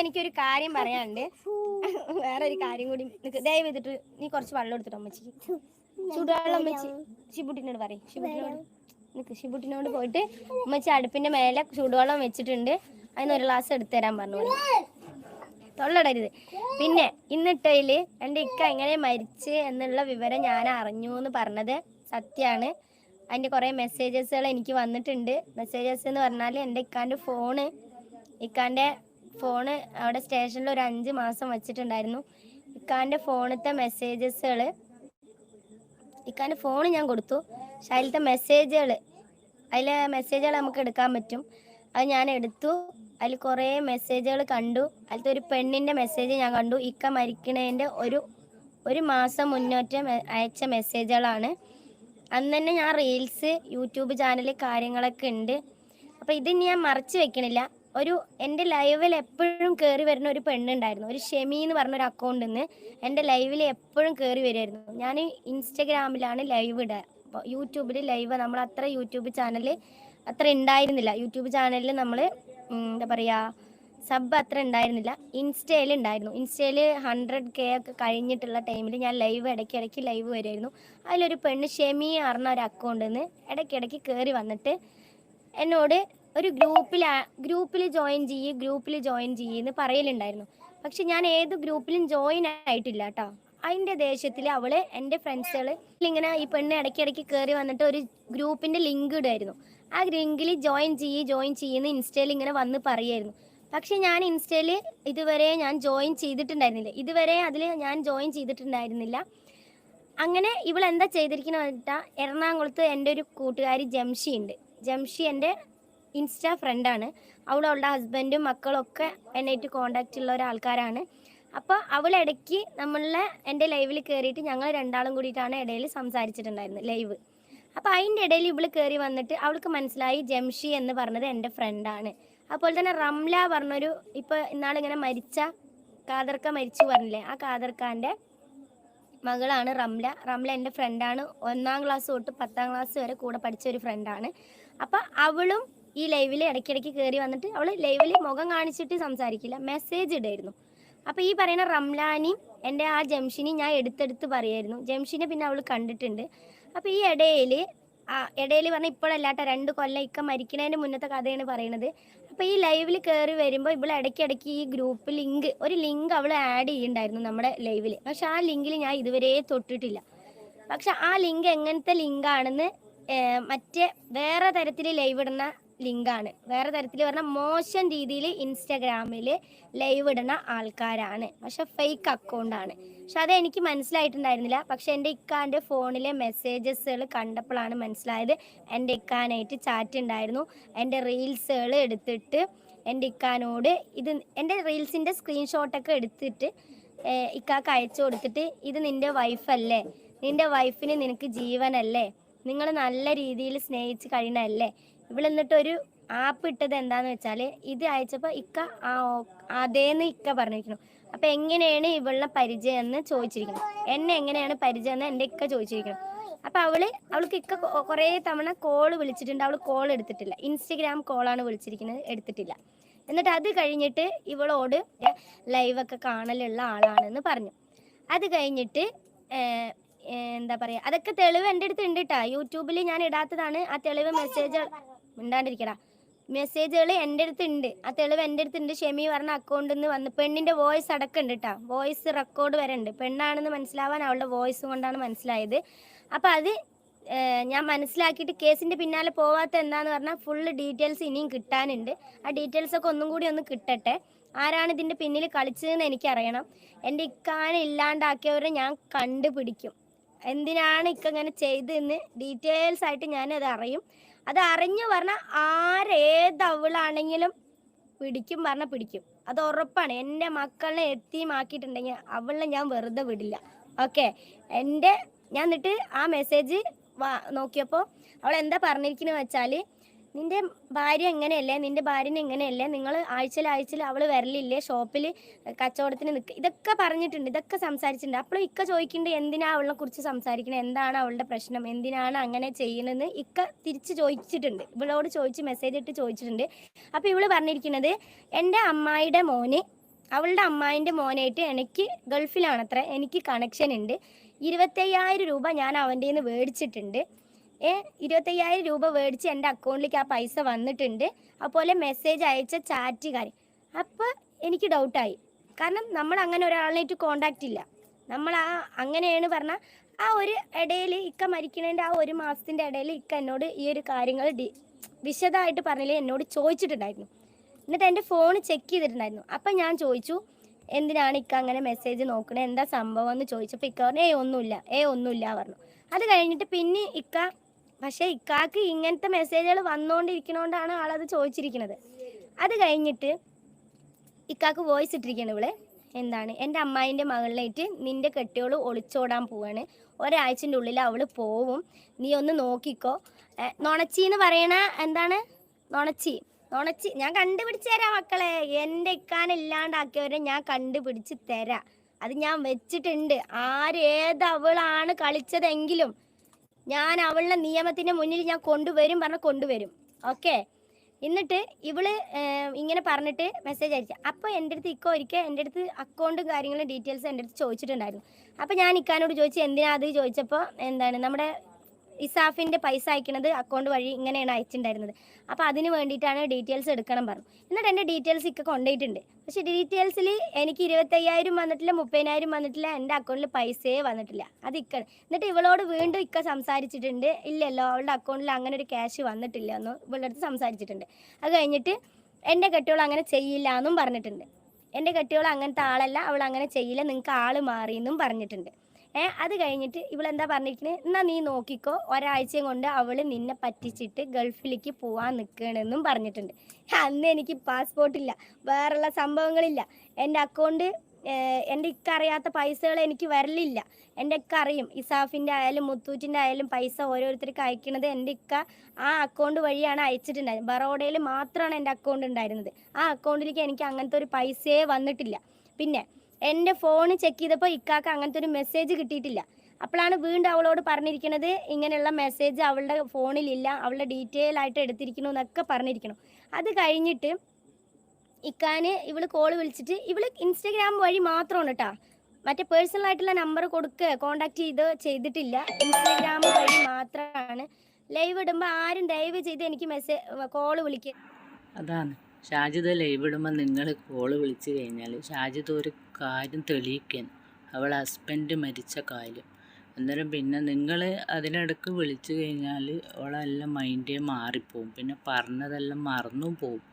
എനിക്കൊരു കാര്യം പറയാനുണ്ട്. വേറെ ഒരു കാര്യം കൂടി ദയവ് ചെയ്തിട്ട് നീ കുറച്ച് വെള്ളം എടുത്തിട്ടോ അമ്മച്ചി ചൂടുവെള്ളം അമ്മച്ചി. ഷിബുട്ടിനോട് പറയും. ഷിബുട്ടിനോട് നിക്ക്. ഷിബുട്ടിനോട് പോയിട്ട് അമ്മച്ചി അടുപ്പിന്റെ മേലെ ചൂടുവെള്ളം വെച്ചിട്ടുണ്ട്. അതിന് ഒരു ഗ്ലാസ് എടുത്തു തരാൻ പറഞ്ഞു തൊള്ളടരുത്. പിന്നെ ഇന്നിട്ടയിൽ എന്റെ ഇക്ക എങ്ങനെ മരിച്ച് എന്നുള്ള വിവരം ഞാൻ അറിഞ്ഞു എന്ന് പറഞ്ഞത് സത്യമാണ് അതിന്റെ കുറേ മെസ്സേജസുകൾ എനിക്ക് വന്നിട്ടുണ്ട്. മെസ്സേജസ് എന്ന് പറഞ്ഞാൽ എന്റെ ഇക്കാന്റെ ഫോണ് ഇക്കാന്റെ ഫോണ് അവിടെ സ്റ്റേഷനിൽ ഒരു അഞ്ച് മാസം വെച്ചിട്ടുണ്ടായിരുന്നു. ഇക്കാന്റെ ഫോണിലത്തെ മെസ്സേജസുകൾ ഇക്കാന്റെ ഫോൺ ഞാൻ കൊടുത്തു. പക്ഷെ അതിലത്തെ മെസ്സേജുകൾ അതിലെ മെസ്സേജുകൾ നമുക്ക് എടുക്കാൻ പറ്റും. അത് ഞാൻ എടുത്തു. അതിൽ കുറേ മെസ്സേജുകൾ കണ്ടു. അതിലത്തെ ഒരു പെണ്ണിന്റെ മെസ്സേജ് ഞാൻ കണ്ടു. ഇക്ക മരിക്കണതിന്റെ ഒരു ഒരു മാസം മുന്നോട്ട് അയച്ച മെസ്സേജുകളാണ്. അന്ന് തന്നെ ഞാൻ റീൽസ് യൂട്യൂബ് ചാനൽ കാര്യങ്ങളൊക്കെ ഉണ്ട്. അപ്പോൾ ഇത് ഞാൻ മറച്ചു വെക്കണില്ല. ഒരു എന്റെ ലൈവിൽ എപ്പോഴും കയറി വരുന്ന ഒരു പെണ്ണുണ്ടായിരുന്നു. ഒരു ഷെമി എന്ന് പറഞ്ഞ ഒരു അക്കൗണ്ടിൽ നിന്ന് എന്റെ ലൈവിൽ എപ്പോഴും കയറി വരുമായിരുന്നു. ഞാൻ ഇൻസ്റ്റഗ്രാമിലാണ് ലൈവ് ഇടുക അപ്പോൾ യൂട്യൂബിൽ ലൈവ് നമ്മൾ അത്ര യൂട്യൂബ് ചാനൽ അത്ര ഉണ്ടായിരുന്നില്ല. യൂട്യൂബ് ചാനലിൽ നമ്മൾ എന്താ പറയുക സബ് അത്ര ഉണ്ടായിരുന്നില്ല. ഇൻസ്റ്റയിൽ ഉണ്ടായിരുന്നു. ഇൻസ്റ്റയിൽ ഹൺഡ്രഡ് കെ ഒക്കെ കഴിഞ്ഞിട്ടുള്ള ടൈമിൽ ഞാൻ ലൈവ് ഇടയ്ക്ക് ഇടയ്ക്ക് ലൈവ് വരുമായിരുന്നു. അതിലൊരു പെണ്ണ് ഷെമി അറിഞ്ഞ ഒരു അക്കൗണ്ടിൽ നിന്ന് ഇടയ്ക്കിടയ്ക്ക് കയറി വന്നിട്ട് എന്നോട് ഒരു ഗ്രൂപ്പിൽ ഗ്രൂപ്പിൽ ജോയിൻ ചെയ്യ് ഗ്രൂപ്പിൽ ജോയിൻ എന്ന് പറയലുണ്ടായിരുന്നു. പക്ഷെ ഞാൻ ഏത് ഗ്രൂപ്പിലും ജോയിൻ ആയിട്ടില്ല കേട്ടോ അതിന്റെ ദേഷ്യത്തിൽ അവൾ എന്റെ ഫ്രണ്ട്സുകൾ ഇങ്ങനെ ഈ പെണ്ണ് ഇടയ്ക്കിടയ്ക്ക് കയറി വന്നിട്ട് ഒരു ഗ്രൂപ്പിന്റെ ലിങ്ക് ഇടുമായിരുന്നു ആ ലിങ്കിൽ ജോയിൻ ചെയ്യ് ജോയിൻ ചെയ്യുന്ന ഇൻസ്റ്റയിൽ ഇങ്ങനെ വന്ന് പറയായിരുന്നു. പക്ഷെ ഞാൻ ഇൻസ്റ്റയിൽ ഇതുവരെ ഞാൻ ജോയിൻ ചെയ്തിട്ടുണ്ടായിരുന്നില്ല. ഇതുവരെ അതിൽ ഞാൻ ജോയിൻ ചെയ്തിട്ടുണ്ടായിരുന്നില്ല. അങ്ങനെ ഇവൾ എന്താ ചെയ്തിരിക്കുന്നത് വെച്ചാൽ എറണാകുളത്ത് എന്റെ ഒരു കൂട്ടുകാരി ജംഷി ഉണ്ട്. ജംഷി എന്റെ ഇൻസ്റ്റാ ഫ്രണ്ടാണ്. അവൾ അവളുടെ ഹസ്ബൻഡും മക്കളൊക്കെ എന്നായിട്ട് കോണ്ടാക്റ്റ് ഉള്ള ഒരാൾക്കാരാണ്. അപ്പോൾ അവൾ ഇടയ്ക്ക് നമ്മളെ എന്റെ ലൈവിൽ കയറിയിട്ട് ഞങ്ങൾ രണ്ടാളും കൂടിയിട്ടാണ് ഇടയിൽ സംസാരിച്ചിട്ടുണ്ടായിരുന്നത് ലൈവ് അപ്പോൾ അതിന്റെ ഇടയിൽ ഇവൾ കയറി വന്നിട്ട് അവൾക്ക് മനസ്സിലായി ജംഷി എന്ന് പറഞ്ഞത് എന്റെ ഫ്രണ്ടാണ് അതുപോലെ തന്നെ റംല പറഞ്ഞൊരു ഇപ്പോൾ ഇന്നാളിങ്ങനെ മരിച്ച കാദർക്ക മരിച്ചു പറഞ്ഞില്ലേ? ആ കാദർക്കാന്റെ മകളാണ് റംല. റംല എന്റെ ഫ്രണ്ടാണ് ഒന്നാം ക്ലാസ് തൊട്ട് പത്താം ക്ലാസ് വരെ കൂടെ പഠിച്ച ഒരു ഫ്രണ്ടാണ് അപ്പം അവളും ഈ ലൈവിൽ ഇടയ്ക്കിടയ്ക്ക് കയറി വന്നിട്ട് അവൾ ലൈവിൽ മുഖം കാണിച്ചിട്ട് സംസാരിക്കില്ല. മെസ്സേജ് ഇടായിരുന്നു അപ്പോൾ ഈ പറയുന്ന റംലാനി എന്റെ ആ ജംഷിനി ഞാൻ എടുത്തെടുത്ത് പറയായിരുന്നു. ജംഷിനെ പിന്നെ അവൾ കണ്ടിട്ടുണ്ട്. അപ്പോൾ ഈ ഇടയിൽ ഇടയിൽ പറഞ്ഞാൽ ഇപ്പോഴല്ലാട്ട രണ്ട് കൊല്ലം ഇക്ക മരിക്കണതിന് മുന്നത്തെ കഥയാണ് പറയുന്നത് അപ്പോൾ ഈ ലൈവിൽ കയറി വരുമ്പോൾ ഇവിടെ ഇടയ്ക്കിടയ്ക്ക് ഈ ഗ്രൂപ്പ് ലിങ്ക് ഒരു ലിങ്ക് അവൾ ആഡ് ചെയ്യുന്നുണ്ടായിരുന്നു നമ്മുടെ ലൈവിൽ പക്ഷെ ആ ലിങ്കിൽ ഞാൻ ഇതുവരെ തൊട്ടിട്ടില്ല. പക്ഷെ ആ ലിങ്ക് എങ്ങനത്തെ ലിങ്കാണെന്ന് മറ്റേ വേറെ തരത്തിൽ ലൈവ് ഇടുന്ന ലിങ്കാണ്. വേറെ തരത്തിൽ പറഞ്ഞാൽ മോശം രീതിയിൽ ഇൻസ്റ്റാഗ്രാമിൽ ലൈവ് ഇടുന്ന ആൾക്കാരാണ്. പക്ഷെ ഫേക്ക് അക്കൗണ്ടാണ് പക്ഷെ അത് എനിക്ക് മനസ്സിലായിട്ടുണ്ടായിരുന്നില്ല. പക്ഷെ എന്റെ ഇക്കാന്റെ ഫോണിലെ മെസ്സേജസുകൾ കണ്ടപ്പോഴാണ് മനസ്സിലായത്. എന്റെ ഇക്കാനായിട്ട് ചാറ്റ് ഉണ്ടായിരുന്നു. എന്റെ റീൽസുകൾ എടുത്തിട്ട് എന്റെ ഇക്കാനോട് ഇത് എന്റെ റീൽസിന്റെ സ്ക്രീൻഷോട്ടൊക്കെ എടുത്തിട്ട് ഇക്കാക്ക് അയച്ചു കൊടുത്തിട്ട് ഇത് നിന്റെ വൈഫല്ലേ നിന്റെ വൈഫിന് നിനക്ക് ജീവനല്ലേ? നിങ്ങൾ നല്ല രീതിയിൽ സ്നേഹിച്ച് കഴിയണല്ലേ ഇവിടെ എന്നിട്ട് ഒരു ആപ്പ് ഇട്ടത് എന്താന്ന് വെച്ചാൽ ഇത് അയച്ചപ്പോൾ ഇക്ക അതേന്ന് ഇക്ക പറഞ്ഞിരിക്കുന്നു. അപ്പൊ എങ്ങനെയാണ് ഇവളുടെ പരിചയം എന്ന് ചോദിച്ചിരിക്കണം എന്നെ എങ്ങനെയാണ് പരിചയം എന്ന് എന്റെ ഇക്ക ചോദിച്ചിരിക്കണം അപ്പൊ അവൾ അവൾക്ക് ഇക്ക കുറേ തവണ കോൾ വിളിച്ചിട്ടുണ്ട്. അവൾ കോൾ എടുത്തിട്ടില്ല. ഇൻസ്റ്റഗ്രാം കോളാണ് വിളിച്ചിരിക്കുന്നത്. എടുത്തിട്ടില്ല. എന്നിട്ട് അത് കഴിഞ്ഞിട്ട് ഇവളോട് ലൈവൊക്കെ കാണലുള്ള ആളാണെന്ന് പറഞ്ഞു. അത് കഴിഞ്ഞിട്ട് എന്താ പറയാ അതൊക്കെ തെളിവ് എന്റെ അടുത്ത് ഉണ്ട് കേട്ടാ യൂട്യൂബിൽ ഞാൻ ഇടാത്തതാണ് ആ തെളിവ് മെസ്സേജ് മിണ്ടാണ്ടിരിക്കടാ. മെസ്സേജുകൾ എന്റെ അടുത്ത് ഉണ്ട് ആ തെളിവ് എന്റെ അടുത്ത് ഉണ്ട് ഷെമി പറഞ്ഞ അക്കൗണ്ടിൽ നിന്ന് വന്ന് പെണ്ണിന്റെ വോയിസ് അടക്കമുണ്ട് കേട്ടോ വോയിസ് റെക്കോർഡ് വരെ ഉണ്ട് പെണ്ണാണെന്ന് മനസ്സിലാവാൻ അവളുടെ വോയിസ് കൊണ്ടാണ് മനസ്സിലായത്. അപ്പോൾ അത് ഞാൻ മനസ്സിലാക്കിയിട്ട് കേസിന്റെ പിന്നാലെ പോവാത്ത എന്താന്ന് പറഞ്ഞാൽ ഫുള്ള് ഡീറ്റെയിൽസ് ഇനിയും കിട്ടാനുണ്ട്. ആ ഡീറ്റെയിൽസ് ഒക്കെ ഒന്നും കൂടി ഒന്ന് കിട്ടട്ടെ. ആരാണ് ഇതിന്റെ പിന്നിൽ കളിച്ചതെന്ന് എനിക്കറിയണം. എന്റെ ഇക്കാനെ ഇല്ലാണ്ടാക്കിയവരെ ഞാൻ കണ്ടുപിടിക്കും. എന്തിനാണ് ഇക്കങ്ങനെ ചെയ്തതെന്ന് ഡീറ്റെയിൽസ് ആയിട്ട് ഞാനത് അറിയും അത് അറിഞ്ഞു പറഞ്ഞ ആരേത് അവളാണെങ്കിലും പിടിക്കും പറഞ്ഞ പിടിക്കും. അത് ഉറപ്പാണ്. എന്റെ മക്കളെ എത്തിയുമാക്കിയിട്ടുണ്ടെങ്കിൽ അവളെ ഞാൻ വെറുതെ വിടില്ല. ഓക്കെ? എന്റെ ഞാൻ എന്നിട്ട് ആ മെസ്സേജ് നോക്കിയപ്പോൾ അവൾ എന്താ പറഞ്ഞിരിക്കുന്നത് വെച്ചാൽ നിന്റെ ഭാര്യ എങ്ങനെയല്ലേ? നിന്റെ ഭാര്യനെ എങ്ങനെയല്ലേ? നിങ്ങൾ ആഴ്ചയിൽ ആഴ്ചയിൽ അവൾ വരലില്ലേ? ഷോപ്പിൽ കച്ചവടത്തിന് നിൽക്കുക ഇതൊക്കെ പറഞ്ഞിട്ടുണ്ട്. ഇതൊക്കെ സംസാരിച്ചിട്ടുണ്ട്. അപ്പോൾ ഇക്ക ചോദിക്കുന്നുണ്ട് എന്തിനാ അവളെ കുറിച്ച് സംസാരിക്കണേ? എന്താണ് അവളുടെ പ്രശ്നം? എന്തിനാണ് അങ്ങനെ ചെയ്യണമെന്ന് ഇക്ക തിരിച്ച് ചോദിച്ചിട്ടുണ്ട്. ഇവളോട് ചോദിച്ച് മെസ്സേജ് ഇട്ട് ചോദിച്ചിട്ടുണ്ട്. അപ്പോൾ ഇവൾ പറഞ്ഞിരിക്കുന്നത് എന്റെ അമ്മായിയുടെ മോന് അവളുടെ അമ്മായിന്റെ മോനായിട്ട് എനിക്ക് ഗൾഫിലാണത്ര. എനിക്ക് കണക്ഷൻ ഉണ്ട്. ഇരുപത്തയ്യായിരം രൂപ ഞാൻ അവന്റെ നിന്ന് മേടിച്ചിട്ടുണ്ട്. ഏ ഇരുപത്തയ്യായിരം രൂപ മേടിച്ച് എന്റെ അക്കൗണ്ടിലേക്ക് ആ പൈസ വന്നിട്ടുണ്ട്. അതുപോലെ മെസ്സേജ് അയച്ച ചാറ്റ് കാര്യം അപ്പോൾ എനിക്ക് ഡൗട്ടായി കാരണം നമ്മൾ അങ്ങനെ ഒരാളായിട്ട് കോണ്ടാക്റ്റ് ഇല്ല. നമ്മൾ ആ അങ്ങനെയാണ് പറഞ്ഞാൽ ആ ഒരു ഇടയിൽ ഇക്ക മരിക്കണേന്റെ ആ ഒരു മാസത്തിന്റെ ഇടയിൽ ഇക്ക എന്നോട് ഈ ഒരു കാര്യങ്ങൾ ഡി വിശദമായിട്ട് പറഞ്ഞില്ലേ എന്നോട് ചോദിച്ചിട്ടുണ്ടായിരുന്നു. എന്നിട്ട് എന്റെ ഫോൺ ചെക്ക് ചെയ്തിട്ടുണ്ടായിരുന്നു. അപ്പം ഞാൻ ചോദിച്ചു എന്തിനാണ് ഇക്ക അങ്ങനെ മെസ്സേജ് നോക്കണേ? എന്താ സംഭവം എന്ന് ചോദിച്ചപ്പോൾ ഇക്ക പറഞ്ഞു ഏ ഒന്നുമില്ല. ഏ ഒന്നുമില്ല പറഞ്ഞു. അത് കഴിഞ്ഞിട്ട് പിന്നെ ഇക്ക പക്ഷേ ഇക്കാക്ക് ഇങ്ങനത്തെ മെസ്സേജുകൾ വന്നുകൊണ്ടിരിക്കണോണ്ടാണ് ആളത് ചോദിച്ചിരിക്കുന്നത് അത് കഴിഞ്ഞിട്ട് ഇക്കാക്ക് വോയിസ് ഇട്ടിരിക്കുകയാണ് ഇവിടെ എന്താണ്? എന്റെ അമ്മായിന്റെ മകളിലായിട്ട് നിന്റെ കെട്ടിയോൾ ഒളിച്ചോടാൻ പോവാണ്. ഒരാഴ്ചന്റെ ഉള്ളിൽ അവൾ പോവും. നീ ഒന്ന് നോക്കിക്കോ. നൊണച്ചി എന്ന് പറയണ എന്താണ്? നൊണച്ചി. നൊണച്ചി. ഞാൻ കണ്ടുപിടിച്ച് തരാം മക്കളെ. എന്റെ ഇക്കാനില്ലാണ്ടാക്കിയവരെ ഞാൻ കണ്ടുപിടിച്ച് തരാം. അത് ഞാൻ വെച്ചിട്ടുണ്ട്. ആരേതവളാണ് കളിച്ചതെങ്കിലും. ഞാൻ അവളുടെ നിയമത്തിന്റെ മുന്നിൽ ഞാൻ കൊണ്ടുവരും പറഞ്ഞ കൊണ്ടുവരും. ഓക്കെ എന്നിട്ട് ഇവൾ ഇങ്ങനെ പറഞ്ഞിട്ട് മെസ്സേജ് അയച്ചു. അപ്പോൾ എന്റെ അടുത്ത് ഇക്കോ ഒരിക്കൽ എന്റെ അടുത്ത് അക്കൗണ്ടും കാര്യങ്ങളും ഡീറ്റെയിൽസ് എന്റെ അടുത്ത് ചോദിച്ചിട്ടുണ്ടായിരുന്നു. അപ്പോൾ ഞാൻ ഇക്കാനോട് ചോദിച്ചു എന്തിനാ അത്? ചോദിച്ചപ്പോൾ എന്താണ് നമ്മുടെ ഇസാഫിന്റെ പൈസ അയക്കണത് അക്കൗണ്ട് വഴി ഇങ്ങനെയാണ് അയച്ചിട്ടുണ്ടായിരുന്നത്. അപ്പോൾ അതിന് വേണ്ടിയിട്ടാണ് ഡീറ്റെയിൽസ് എടുക്കണം പറഞ്ഞു. എന്നിട്ട് എന്റെ ഡീറ്റെയിൽസ് ഇക്ക കൊണ്ടുപോയിട്ടുണ്ട്. പക്ഷേ ഡീറ്റെയിൽസിൽ എനിക്ക് ഇരുപത്തയ്യായിരം വന്നിട്ടില്ല മുപ്പതിനായിരം വന്നിട്ടില്ല എന്റെ അക്കൗണ്ടിൽ പൈസയെ വന്നിട്ടില്ല. അത് ഇക്ക എന്നിട്ട് ഇവളോട് വീണ്ടും ഇക്ക സംസാരിച്ചിട്ടുണ്ട്. ഇല്ലല്ലോ അവളുടെ അക്കൗണ്ടിൽ അങ്ങനെ ഒരു ക്യാഷ് വന്നിട്ടില്ല എന്ന് ഇവളുടെ അടുത്ത് സംസാരിച്ചിട്ടുണ്ട്. അത് കഴിഞ്ഞിട്ട് എന്റെ കെട്ടിയോൾ അങ്ങനെ ചെയ്യില്ല എന്നും പറഞ്ഞിട്ടുണ്ട്. എന്റെ കെട്ടിയോൾ അങ്ങനത്തെ ആളല്ല അവൾ അങ്ങനെ ചെയ്യില്ല നിങ്ങൾക്ക് ആൾ മാറിയെന്നും പറഞ്ഞിട്ടുണ്ട്. ഏ അത് കഴിഞ്ഞിട്ട് ഇവളെന്താ പറഞ്ഞിട്ട് എന്നാ നീ നോക്കിക്കോ ഒരാഴ്ചയും കൊണ്ട് അവൾ നിന്നെ പറ്റിച്ചിട്ട് ഗൾഫിലേക്ക് പോവാൻ നിൽക്കണമെന്നും പറഞ്ഞിട്ടുണ്ട്. അന്ന് എനിക്ക് പാസ്പോർട്ടില്ല വേറെയുള്ള സംഭവങ്ങളില്ല. എന്റെ അക്കൗണ്ട് എന്റെ ഇക്ക അറിയാത്ത പൈസകൾ എനിക്ക് വരലില്ല. എന്റെ ഇക്ക അറിയും ഇസാഫിന്റെ ആയാലും മുത്തൂറ്റിന്റെ ആയാലും പൈസ ഓരോരുത്തർക്ക് അയക്കുന്നത് എന്റെ ഇക്ക ആ അക്കൗണ്ട് വഴിയാണ് അയച്ചിട്ടുണ്ടായത്. ബറോഡയിൽ മാത്രമാണ് എന്റെ അക്കൗണ്ട് ഉണ്ടായിരുന്നത്. ആ അക്കൗണ്ടിലേക്ക് എനിക്ക് അങ്ങനത്തെ ഒരു പൈസയെ വന്നിട്ടില്ല. പിന്നെ എന്റെ ഫോൺ ചെക്ക് ചെയ്തപ്പോൾ ഇക്കാക്ക് അങ്ങനത്തെ ഒരു മെസ്സേജ് കിട്ടിയിട്ടില്ല. അപ്പോഴാണ് വീണ്ടും അവളോട് പറഞ്ഞിരിക്കുന്നത് ഇങ്ങനെയുള്ള മെസ്സേജ് അവളുടെ ഫോണിലില്ല അവളുടെ ഡീറ്റെയിൽ ആയിട്ട് എടുത്തിരിക്കണു എന്നൊക്കെ പറഞ്ഞിരിക്കണം. അത് കഴിഞ്ഞിട്ട് ഇക്കാന് ഇവൾ കോൾ വിളിച്ചിട്ട് ഇവൾ ഇൻസ്റ്റാഗ്രാം വഴി മാത്രമാണ് കേട്ടാ മറ്റേ പേഴ്സണൽ ആയിട്ടുള്ള നമ്പർ കൊടുക്കുക കോണ്ടാക്ട് ചെയ്ത് ചെയ്തിട്ടില്ല. ഇൻസ്റ്റാഗ്രാം വഴി മാത്രമാണ് ലൈവ് ഇടുമ്പോൾ ആരും ദയവ് ചെയ്ത് എനിക്ക് മെസ്സേജ് കോൾ വിളിക്കുക അതാണ്. ഷാജിദ് ലൈവ് ഇടുമ്പോൾ നിങ്ങൾ കോൾ വിളിച്ചു കഴിഞ്ഞാൽ ഷാജിദ് ഒരു കാര്യം തെളിയിക്കാൻ. അവൾ ഹസ്ബൻഡ് മരിച്ച കാര്യം അന്നേരം പിന്നെ നിങ്ങൾ അതിനിടക്ക് വിളിച്ചു കഴിഞ്ഞാൽ ഓളെല്ലാം മൈൻഡേ മാറിപ്പോവും. പിന്നെ പറഞ്ഞതെല്ലാം മറന്നും പോവും.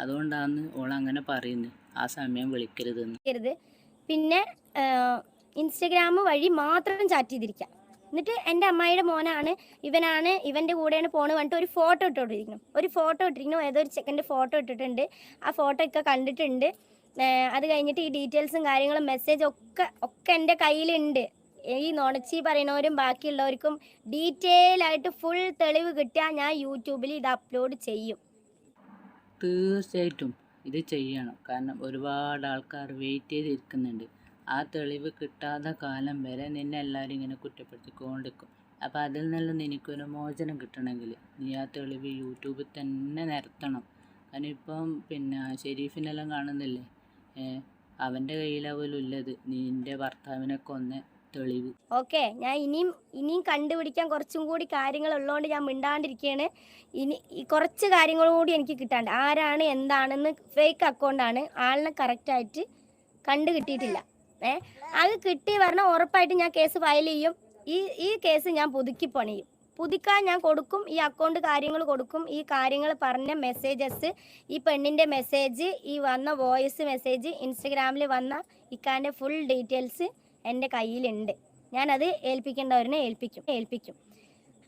അതുകൊണ്ടാണ് അങ്ങനെ പറയുന്നത് ആ സമയം വിളിക്കരുതെന്ന്. പിന്നെ ഇൻസ്റ്റഗ്രാം വഴി മാത്രം ചാറ്റ് ചെയ്തിരിക്കുക എന്നിട്ട് എന്റെ അമ്മായിയുടെ മോനാണ് ഇവനാണ് ഇവന്റെ കൂടെയാണ് പോണ് പറഞ്ഞിട്ട് ഒരു ഫോട്ടോ ഇട്ടോണ്ടിരിക്കണം ഒരു ഫോട്ടോ ഇട്ടിരിക്കണം ഏതോ ഒരു ചെക്കന്റെ ഫോട്ടോ ഇട്ടിട്ടുണ്ട്. ആ ഫോട്ടോ ഒക്കെ കണ്ടിട്ടുണ്ട്. അത് കഴിഞ്ഞിട്ട് ഈ ഡീറ്റെയിൽസും കാര്യങ്ങളും മെസ്സേജ് ഒക്കെ ഒക്കെ എന്റെ കയ്യിലുണ്ട്. ഈ നുണച്ചി പറയുന്നവരും ബാക്കിയുള്ളവർക്കും ഡീറ്റെയിൽ ആയിട്ട് ഫുൾ തെളിവ് കിട്ടിയാൽ ഞാൻ യൂട്യൂബിൽ ഇത് അപ്ലോഡ് ചെയ്യും. തീർച്ചയായിട്ടും ഇത് ചെയ്യണം. കാരണം ഒരുപാട് ആൾക്കാർ വെയിറ്റ് ചെയ്തിരിക്കുന്നുണ്ട്. ആ തെളിവ് കിട്ടാത്ത കാലം വരെ നിന്നെ എല്ലാവരും ഇങ്ങനെ കുറ്റപ്പെടുത്തിക്കൊണ്ടിരിക്കും. അപ്പോൾ അതിൽ നിന്നും നിനക്കൊരു മോചനം കിട്ടണമെങ്കിൽ നീ ആ തെളിവ് യൂട്യൂബിൽ തന്നെ നിരത്തണം. കാരണം ഇപ്പം പിന്നെ ഷെരീഫിനെല്ലാം കാണുന്നില്ലേ? അവന്റെ കയ്യിലാവുമല്ലോ ഉള്ളത് നിന്റെ ഭർത്താവിനെ കൊന്ന തെളിവ്. ഓക്കെ ഞാൻ ഇനിയും ഇനിയും കണ്ടുപിടിക്കാൻ കുറച്ചും കൂടി കാര്യങ്ങൾ ഉള്ളതുകൊണ്ട് ഞാൻ മിണ്ടാണ്ടിരിക്കുകയാണ് ഇനി കുറച്ച് കാര്യങ്ങളും കൂടി എനിക്ക് കിട്ടാണ്ട്. ആരാണ് എന്താണെന്ന് ഫേക്ക് അക്കൗണ്ടാണ് ആളിനെ കറക്റ്റായിട്ട് കണ്ടു കിട്ടിയിട്ടില്ല. ഏ അത് കിട്ടി പറഞ്ഞാൽ ഉറപ്പായിട്ട് ഞാൻ കേസ് ഫയൽ ചെയ്യും. ഈ ഈ കേസ് ഞാൻ പുതുക്കി പണിയും. പുതുക്കാൻ ഞാൻ കൊടുക്കും ഈ അക്കൗണ്ട് കാര്യങ്ങൾ കൊടുക്കും ഈ കാര്യങ്ങൾ പറഞ്ഞ മെസ്സേജസ് ഈ പെണ്ണിന്റെ മെസ്സേജ് ഈ വന്ന വോയിസ് മെസ്സേജ് ഇൻസ്റ്റഗ്രാമിൽ വന്ന ഇക്കാന്റെ ഫുൾ ഡീറ്റെയിൽസ് എന്റെ കയ്യിലുണ്ട്. ഞാനത് ഏൽപ്പിക്കേണ്ടവരിനെ ഏൽപ്പിക്കും ഏൽപ്പിക്കും.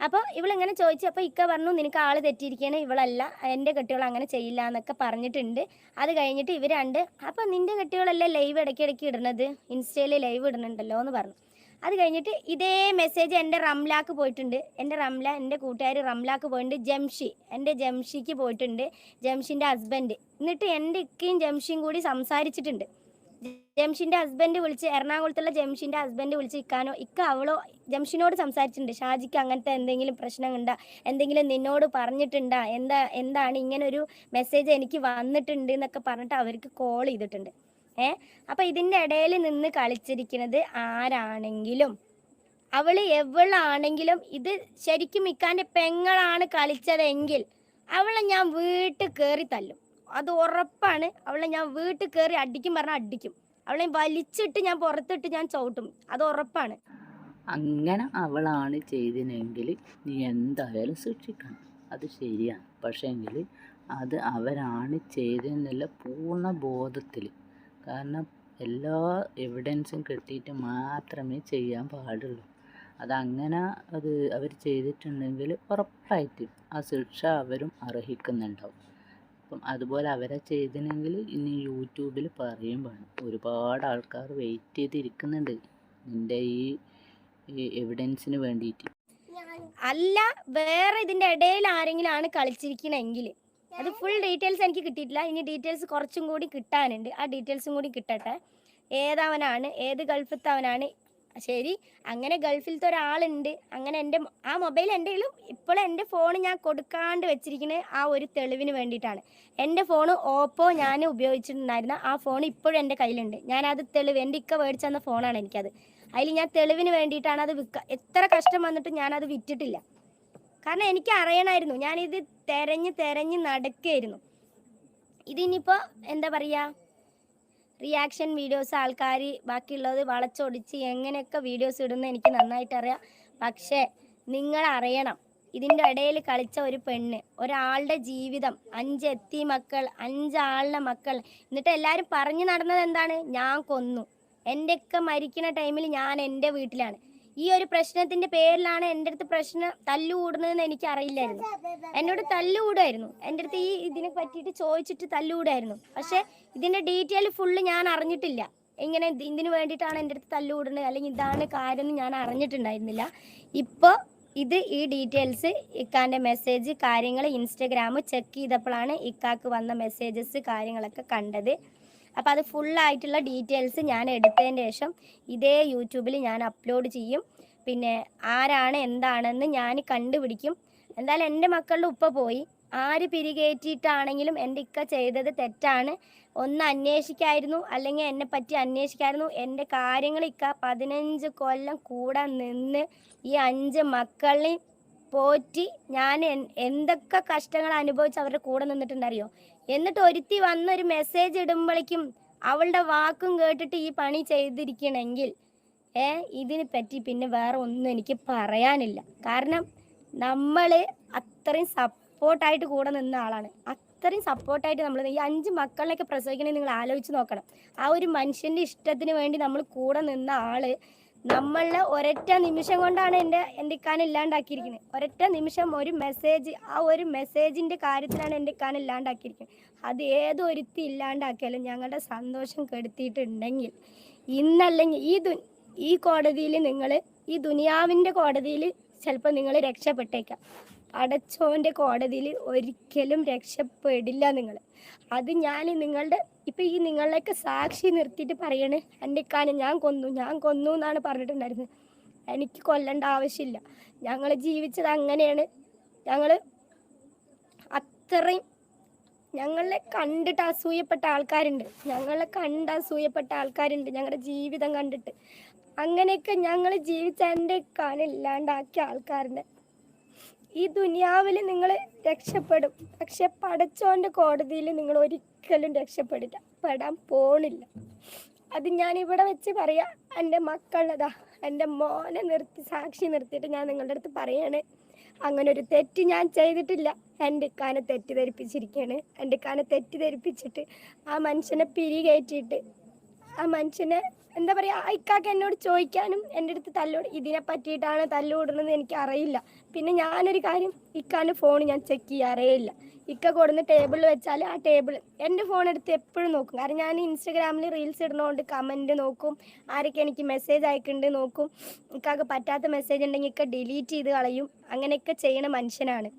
അപ്പോൾ ഇവളിങ്ങനെ ചോദിച്ചു അപ്പോൾ ഇക്ക പറഞ്ഞു നിനക്ക് ആൾ തെറ്റിയിരിക്കുകയാണ് ഇവളല്ല എന്റെ കെട്ടികൾ അങ്ങനെ ചെയ്യില്ല എന്നൊക്കെ പറഞ്ഞിട്ടുണ്ട്. അത് കഴിഞ്ഞിട്ട് ഇവർ രണ്ട് അപ്പോൾ നിന്റെ കെട്ടികളല്ലേ ലൈവ് ഇടയ്ക്കിടയ്ക്ക് ഇടുന്നത്? ഇൻസ്റ്റയിൽ ലൈവ് ഇടുന്നുണ്ടല്ലോ എന്ന് പറഞ്ഞു. അത് കഴിഞ്ഞിട്ട് ഇതേ മെസ്സേജ് എന്റെ റംലാക്ക് പോയിട്ടുണ്ട്. എന്റെ റംല എന്റെ കൂട്ടുകാർ റംലാക്ക് പോയിട്ടുണ്ട്. ജംഷി എന്റെ ജംഷിക്ക് പോയിട്ടുണ്ട്. ജംഷിന്റെ ഹസ്ബൻഡ് എന്നിട്ട് എന്റെ ഇക്കയും ജംഷിയും കൂടി സംസാരിച്ചിട്ടുണ്ട്. ജംഷിന്റെ ഹസ്ബൻഡ് വിളിച്ച് എറണാകുളത്തുള്ള ജംഷിന്റെ ഹസ്ബൻഡ് വിളിച്ച് ഇക്കാനോ ഇക്ക അവളോ ജംഷിനോട് സംസാരിച്ചിട്ടുണ്ട്. ഷാജിക്ക് അങ്ങനത്തെ എന്തെങ്കിലും പ്രശ്നമുണ്ടാ എന്തെങ്കിലും നിന്നോട് പറഞ്ഞിട്ടുണ്ടാ എന്താ എന്താണ് ഇങ്ങനൊരു മെസ്സേജ് എനിക്ക് വന്നിട്ടുണ്ട് എന്നൊക്കെ പറഞ്ഞിട്ട് അവർക്ക് കോൾ ചെയ്തിട്ടുണ്ട്. ഏ? അപ്പം ഇതിന്റെ ഇടയിൽ നിന്ന് കളിച്ചിരിക്കുന്നത് ആരാണെങ്കിലും? അവൾ എവളാണെങ്കിലും ഇത് ശരിക്കും ഇക്കാന്റെ പെങ്ങളാണ് കളിച്ചതെങ്കിൽ അവളെ ഞാൻ വീട്ടിൽ കയറി തല്ലും. അത് ഉറപ്പാണ്. അവളെ ഞാൻ വീട്ടിൽ കയറി അടിക്കും പറഞ്ഞാൽ അടിക്കും. അവളെ വലിച്ചിട്ട് ഞാൻ പുറത്തിട്ട് ഞാൻ ചവിട്ടും. അത് ഉറപ്പാണ്. അങ്ങനെ അവളാണ് ചെയ്തിനെങ്കിൽ നീ എന്തായാലും സൂക്ഷിക്കണം. അത് ശരിയാണ്. പക്ഷേങ്കിൽ അത് അവരാണ് ചെയ്തതെന്നുള്ള പൂർണ ബോധത്തിൽ കാരണം എല്ലാ എവിഡൻസും കിട്ടിയിട്ട് മാത്രമേ ചെയ്യാൻ പാടുള്ളൂ. അതങ്ങനെ അത് അവർ ചെയ്തിട്ടുണ്ടെങ്കിൽ ഉറപ്പായിട്ടും ആ ശിക്ഷ അവരും അർഹിക്കുന്നുണ്ടാവും. അപ്പം അതുപോലെ അവരെ ചെയ്തിനെങ്കിൽ ഇനി യൂട്യൂബിൽ പറയും വേണം. ഒരുപാട് ആൾക്കാർ വെയിറ്റ് ചെയ്തിരിക്കുന്നുണ്ട്. നിന്റെ ഈ എവിഡൻസിന് വേണ്ടിയിട്ട്. അല്ല വേറെ ഇതിന്റെ ഇടയിൽ ആരെങ്കിലും ആണ് കളിച്ചിരിക്കണമെങ്കിൽ അത് ഫുൾ ഡീറ്റെയിൽസ് എനിക്ക് കിട്ടിയിട്ടില്ല. ഇനി ഡീറ്റെയിൽസ് കുറച്ചും കൂടി കിട്ടാനുണ്ട്. ആ ഡീറ്റെയിൽസും കൂടി കിട്ടട്ടെ. ഏതവനാണ്? ഏത് ഗൾഫിലത്തെ അവനാണ് ശരി. അങ്ങനെ ഗൾഫിലത്തെ ഒരാളുണ്ട്. അങ്ങനെ എന്റെ ആ മൊബൈൽ എന്റെ ഇപ്പോൾ എന്റെ ഫോൺ ഞാൻ കൊടുക്കാണ്ട് വെച്ചിരിക്കുന്നത് ആ ഒരു തെളിവിന് വേണ്ടിയിട്ടാണ്. എന്റെ ഫോൺ ഓപ്പോ ഞാൻ ഉപയോഗിച്ചിട്ടുണ്ടായിരുന്ന ആ ഫോൺ ഇപ്പോഴും എന്റെ കയ്യിലുണ്ട്. ഞാനത് തെളിവ് എന്റെ ഇക്ക മേടിച്ചു തന്ന ഫോണാണ് എനിക്കത്. അതിൽ ഞാൻ തെളിവിന് വേണ്ടിയിട്ടാണ് അത് വിൽക്കുക എത്ര കഷ്ടം വന്നിട്ട് ഞാനത് വിറ്റിട്ടില്ല. കാരണം എനിക്ക് അറിയണമായിരുന്നു ഞാനിത് തെരഞ്ഞ് തെരഞ്ഞ് നടക്കുകയായിരുന്നു ഇതിനിപ്പോൾ എന്താ പറയുക റിയാക്ഷൻ വീഡിയോസ് ആൾക്കാർ ബാക്കിയുള്ളത് വളച്ചൊടിച്ച് എങ്ങനെയൊക്കെ വീഡിയോസ് ഇടുന്ന എനിക്ക് നന്നായിട്ട് അറിയാം പക്ഷേ നിങ്ങൾ അറിയണം ഇതിന്റെ ഇടയിൽ കളിച്ച ഒരു പെണ്ണ് ഒരാളുടെ ജീവിതം അഞ്ച് എത്തി മക്കൾ അഞ്ചാളുടെ മക്കൾ എന്നിട്ട് എല്ലാവരും പറഞ്ഞു നടന്നത് എന്താണ്? ഞാൻ കൊന്നു. എന്റെയൊക്കെ മരിക്കുന്ന ടൈമിൽ ഞാൻ എന്റെ വീട്ടിലാണ്. ഈ ഒരു പ്രശ്നത്തിന്റെ പേരിലാണ് എന്റെ അടുത്ത് പ്രശ്നം തല്ലുകൂടുന്നതെന്ന് എനിക്ക് അറിയില്ലായിരുന്നു എന്നോട് തല്ലുകൂടായിരുന്നു എന്റെ അടുത്ത് ഈ ഇതിനെ പറ്റിയിട്ട് ചോദിച്ചിട്ട് തല്ലുകൂടായിരുന്നു പക്ഷെ ഇതിന്റെ ഡീറ്റെയിൽ ഫുള്ള് ഞാൻ അറിഞ്ഞിട്ടില്ല. ഇങ്ങനെ ഇത് ഇതിന് വേണ്ടിയിട്ടാണ് എന്റെ അടുത്ത് തല്ലുകൂടുന്നത് അല്ലെങ്കിൽ ഇതാണ് കാര്യം ഞാൻ അറിഞ്ഞിട്ടുണ്ടായിരുന്നില്ല. ഇപ്പോൾ ഇത് ഈ ഡീറ്റെയിൽസ് ഇക്കാന്റെ മെസ്സേജ് കാര്യങ്ങൾ ഇൻസ്റ്റഗ്രാം ചെക്ക് ചെയ്തപ്പോഴാണ് ഇക്കാക്ക് വന്ന മെസ്സേജസ് കാര്യങ്ങളൊക്കെ കണ്ടത്. അപ്പോൾ അത് ഫുള്ളായിട്ടുള്ള ഡീറ്റെയിൽസ് ഞാൻ എടുത്തതിന് ശേഷം ഇതേ യൂട്യൂബിൽ ഞാൻ അപ്ലോഡ് ചെയ്യും. പിന്നെ ആരാണ് എന്താണെന്ന് ഞാൻ കണ്ടുപിടിക്കും. എന്തായാലും എന്റെ മക്കളുടെ ഉപ്പ പോയി. ആര് പിരികേറ്റിയിട്ടാണെങ്കിലും എന്റെ ഇക്ക ചെയ്തത് തെറ്റാണ്. ഒന്ന് അന്വേഷിക്കായിരുന്നു അല്ലെങ്കിൽ എന്നെ പറ്റി അന്വേഷിക്കായിരുന്നു. എന്റെ കാര്യങ്ങൾ ഇക്ക പതിനഞ്ച് കൊല്ലം കൂടെ നിന്ന് ഈ അഞ്ച് മക്കളെ പോറ്റി ഞാൻ എന്തൊക്കെ കഷ്ടങ്ങൾ അനുഭവിച്ച് അവരുടെ കൂടെ നിന്നിട്ടുണ്ടറിയോ? എന്നിട്ട് ഒരുത്തി വന്നൊരു മെസ്സേജ് ഇടുമ്പോഴേക്കും അവളുടെ വാക്കും കേട്ടിട്ട് ഈ പണി ചെയ്തിരിക്കണമെങ്കിൽ ഏ ഇതിനെ പറ്റി പിന്നെ വേറെ ഒന്നും എനിക്ക് പറയാനില്ല. കാരണം നമ്മൾ അത്രയും സപ്പോർട്ടായിട്ട് കൂടെ നിന്ന ആളാണ്. അത്രയും സപ്പോർട്ടായിട്ട് നമ്മൾ ഈ അഞ്ച് മക്കളിലൊക്കെ പ്രസവിക്കണമെങ്കിൽ നിങ്ങൾ ആലോചിച്ച് നോക്കണം. ആ ഒരു മനുഷ്യന്റെ ഇഷ്ടത്തിന് വേണ്ടി നമ്മൾ കൂടെ നിന്ന ആൾ നമ്മളെ ഒരൊറ്റ നിമിഷം കൊണ്ടാണ് എന്റെ എന്റെ ഇക്കാൻ ഇല്ലാണ്ടാക്കിയിരിക്കുന്നത് ഒരൊറ്റ നിമിഷം ഒരു മെസ്സേജ് ആ ഒരു മെസ്സേജിന്റെ കാര്യത്തിലാണ് എന്റെ ഇക്കാൻ ഇല്ലാണ്ടാക്കിയിരിക്കുന്നത് അത് ഏതൊരുത്തി ഇല്ലാണ്ടാക്കിയാലും ഞങ്ങളുടെ സന്തോഷം കെടുത്തിയിട്ടുണ്ടെങ്കിൽ ഇന്നല്ലെങ്കിൽ ഈ ദു ഈ കോടതിയിൽ നിങ്ങൾ ഈ ദുനിയാവിന്റെ കോടതിയിൽ ചിലപ്പോൾ നിങ്ങൾ രക്ഷപ്പെട്ടേക്കാം. അടച്ചോന്റെ കോടതിയിൽ ഒരിക്കലും രക്ഷപ്പെടില്ല നിങ്ങൾ അത് ഞാൻ നിങ്ങളുടെ ഇപ്പം ഈ നിങ്ങളിലേക്ക് സാക്ഷി നിർത്തിയിട്ട് പറയണേ എന്റെ കാനം ഞാൻ കൊന്നു ഞാൻ കൊന്നു എന്നാണ് പറഞ്ഞിട്ടുണ്ടായിരുന്നത്. എനിക്ക് കൊല്ലേണ്ട ആവശ്യമില്ല. ഞങ്ങൾ ജീവിച്ചത് അങ്ങനെയാണ്. ഞങ്ങൾ അത്രയും ഞങ്ങളെ കണ്ടിട്ട് അസൂയപ്പെട്ട ആൾക്കാരുണ്ട്. ഞങ്ങളെ കണ്ട് അസൂയപ്പെട്ട ആൾക്കാരുണ്ട് ഞങ്ങളുടെ ജീവിതം കണ്ടിട്ട്. അങ്ങനെയൊക്കെ ഞങ്ങൾ ജീവിച്ച എന്റെ കാനില്ലാണ്ടാക്കിയ ആൾക്കാരുണ്ട്. ഈ ദുനിയാവിൽ നിങ്ങൾ രക്ഷപ്പെടും. പക്ഷെ പടച്ചോന്റെ കോടതിയിൽ നിങ്ങൾ ഒരിക്കലും രക്ഷപ്പെടില്ല. പെടാൻ പോണില്ല. അത് ഞാൻ ഇവിടെ വെച്ച് പറയാം. എന്റെ മക്കളതാ. എന്റെ മോനെ നിർത്തി സാക്ഷി നിർത്തിയിട്ട് ഞാൻ നിങ്ങളുടെ അടുത്ത് പറയാണ്. അങ്ങനെ ഒരു തെറ്റ് ഞാൻ ചെയ്തിട്ടില്ല. എന്റെ ഇക്കാനെ തെറ്റിദ്ധരിപ്പിച്ചിരിക്കുകയാണ് എന്റെ ഇക്കാനെ തെറ്റിദ്ധരിപ്പിച്ചിട്ട് ആ മനുഷ്യനെ പിരി കയറ്റിയിട്ട് ആ മനുഷ്യനെ എന്താ പറയാ ഇക്കാക്ക് എന്നോട് ചോദിക്കാനും എന്റെ അടുത്ത് തല്ലോട് ഇതിനെ പറ്റിയിട്ടാണ് തല്ലുകൂടുന്നത് എനിക്ക് അറിയില്ല പിന്നെ ഞാനൊരു കാര്യം ഇക്കാന്റെ ഫോൺ ഞാൻ ചെക്ക് ചെയ്യാറേ ഇല്ല. ഇക്ക കൊടുന്ന് ടേബിളിൽ വെച്ചാൽ ആ ടേബിൾ എന്റെ ഫോൺ എടുത്ത് എപ്പോഴും നോക്കും. കാരണം ഞാൻ ഇൻസ്റ്റഗ്രാമിൽ റീൽസ് ഇടുന്നതുകൊണ്ട് കമന്റ് നോക്കും. ആരൊക്കെ എനിക്ക് മെസ്സേജ് അയക്കുന്നുണ്ട് നോക്കും. ഇക്കാക്ക് പറ്റാത്ത മെസ്സേജ് ഉണ്ടെങ്കിൽ ഇക്ക ഡിലീറ്റ് ചെയ്ത് കളയും. അങ്ങനെയൊക്കെ ചെയ്യണ മനുഷ്യനാണ്.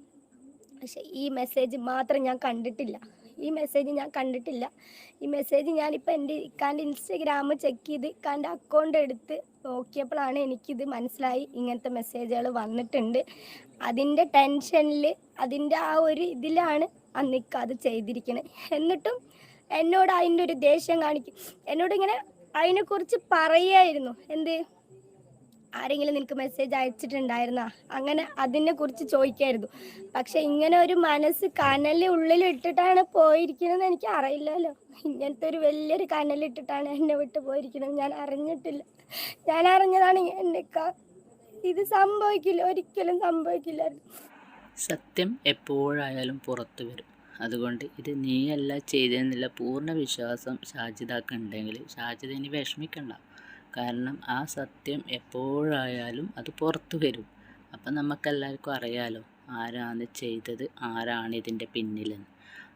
പക്ഷെ ഈ മെസ്സേജ് മാത്രം ഞാൻ കണ്ടിട്ടില്ല. ഈ മെസ്സേജ് ഞാൻ കണ്ടിട്ടില്ല. ഈ മെസ്സേജ് ഞാനിപ്പോൾ എന്റെ ഇക്കാന്റെ ഇൻസ്റ്റഗ്രാം ചെക്ക് ചെയ്ത് ഇക്കാന്റെ അക്കൗണ്ട് എടുത്ത് നോക്കിയപ്പോഴാണ് എനിക്കിത് മനസ്സിലായി. ഇങ്ങനത്തെ മെസ്സേജുകൾ വന്നിട്ടുണ്ട്. അതിന്റെ ടെൻഷനിൽ അതിന്റെ ആ ഒരു ഇതിലാണ് അന്ന് ഇക്ക അത് ചെയ്തിരിക്കുന്നത് എന്നിട്ടും എന്നോട് അതിന്റെ ഒരു ദേഷ്യം കാണിക്കും എന്നോട് ഇങ്ങനെ അതിനെക്കുറിച്ച് പറയായിരുന്നു. എന്ത്? ആരെങ്കിലും നിനക്ക് മെസ്സേജ് അയച്ചിട്ടുണ്ടായിരുന്ന? അങ്ങനെ അതിനെ കുറിച്ച് ചോദിക്കായിരുന്നു. പക്ഷെ ഇങ്ങനെ ഒരു മനസ്സ് കനൽ ഉള്ളിൽ ഇട്ടിട്ടാണ് പോയിരിക്കുന്നത് എനിക്ക് അറിയില്ലല്ലോ. ഇങ്ങനത്തെ ഒരു വലിയൊരു കനലിട്ടിട്ടാണ് എന്നെ വിട്ട് പോയിരിക്കുന്നത്. ഞാൻ അറിഞ്ഞിട്ടില്ല. ഞാൻ അറിഞ്ഞതാണ് എന്റെ ഇത് സംഭവിക്കില്ല. ഒരിക്കലും സംഭവിക്കില്ലായിരുന്നു. സത്യം എപ്പോഴായാലും പുറത്തു വരും. അതുകൊണ്ട് ഇത് നീയല്ല ചെയ്തതെന്നുള്ള പൂർണ വിശ്വാസം ഷാജിദാക്ക് ഉണ്ടെങ്കിൽ ഷാജിദ ഇനി വിഷമിക്കണ്ട. കാരണം ആ സത്യം എപ്പോഴായാലും അത് പുറത്തു വരും. അപ്പം നമുക്കെല്ലാവർക്കും അറിയാലോ ആരാണ് ചെയ്തത് ആരാണ് ഇതിന്റെ പിന്നിലെന്ന്.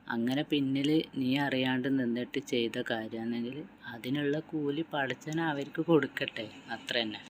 അങ്ങനെ പിന്നിൽ നീ അറിയാണ്ട് നിന്നിട്ട് ചെയ്ത കാര്യമാണെങ്കിൽ അതിനുള്ള കൂലി പടച്ചന അവർക്ക് കൊടുക്കട്ടെ അത്ര തന്നെ